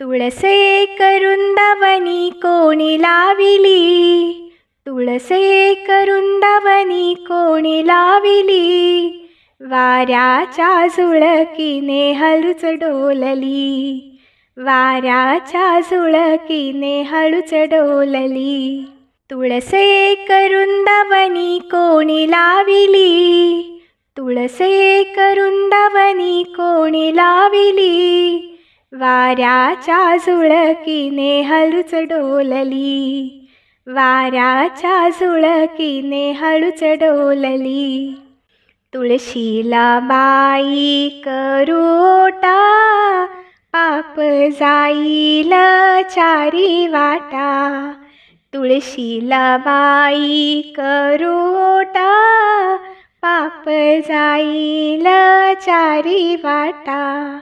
तुळसे करुंदावनी कोणी लाविली? तुळसे करुंदावनी कोणी लाविली? वाऱ्याच्या झुळकीने हळूच डोलली. वाऱ्याच्या झुळकीने हळूच डोलली. तुळसे करुंदावनी कोणी लाविली? तुळसे करुंदावनी कोणी लाविली? वाऱ्याच्या झुळकीने हळूच डोलली. वाऱ्याच्या झुळकीने हळूच डोलली. तुळशीला बाई करोटा पाप जाईल चारी वाटा. तुळशीला बाई करोटा पाप जाईल चारी वाटा.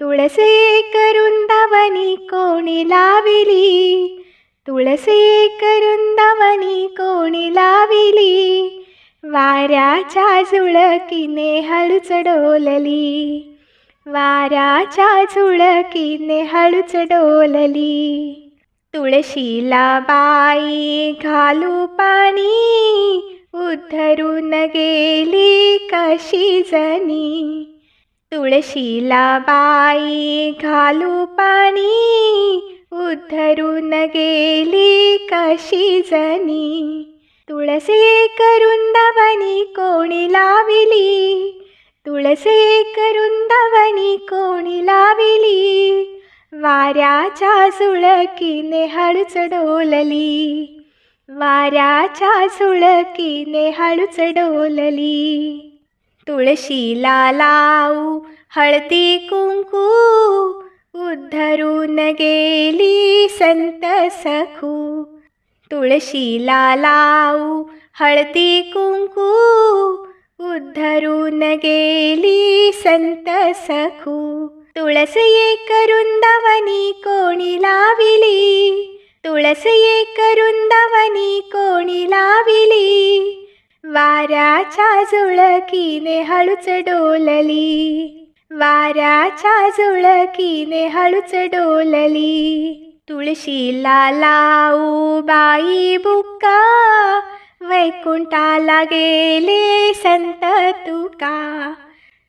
तुळसे करुंदावनी कोणी लाविली? तुळसे करुंदावनी कोणी लाविली? वाऱ्याच्या झुळकीने हळूच डोलली. वाऱ्याच्या झुळकीने हळूच डोलली. तुळशीला बाई घालू पाणी उद्धरून गेली कशी जनी? तुळशीला बाई घालू पाणी उद्धरून गेली कशी जनी? तुळसे करुंदावनी कोणी लाविली? तुळसे करुंदावनी कोणी लाविली? वाऱ्याच्या सुळकीने हळूच डोलली. वाऱ्याच्या सुळकीने हळूच डोलली. तुळशीला लावू हळदी कुंकू उद्धरून गेली संत सखू. तुळशीला लावू हळदी कुंकू उद्धरून गेली संत सखू. तुळस करुंदावनी कोणी लाविली? तुळस करुंदावनी कोणी लाविली? वाऱ्याच्या झुळकीने हळूच डोलली. वाऱ्याच्या झुळकीने हळूच डोलली. तुळशीला लावू बाई बुक्का वैकुंठाला गेले संत तुका.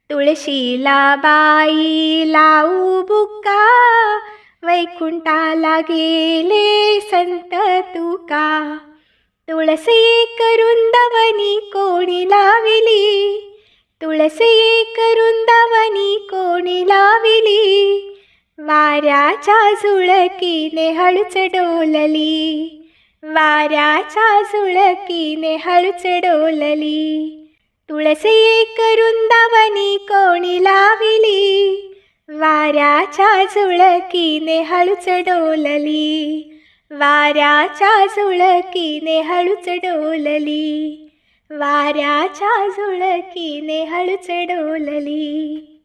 तुळशीला बाई लावू बुक्का वैकुंठाला गेले संत तुका. तुळसी करुंदावनी कोणी लाविली? तुळसी करुंदावनी कोणी लाविली? वाऱ्याच्या झुळकीने हळूच डोलली. वाऱ्याच्या झुळकीने हळूच डोलली. तुळसी करुंदावनी कोणी लाविली? वाऱ्याच्या झुळकीने हळूच डोलली. वाऱ्याच्या झुळकीने हळूच डोलली. वाऱ्याच्या झुळकीने हळूच डोलली.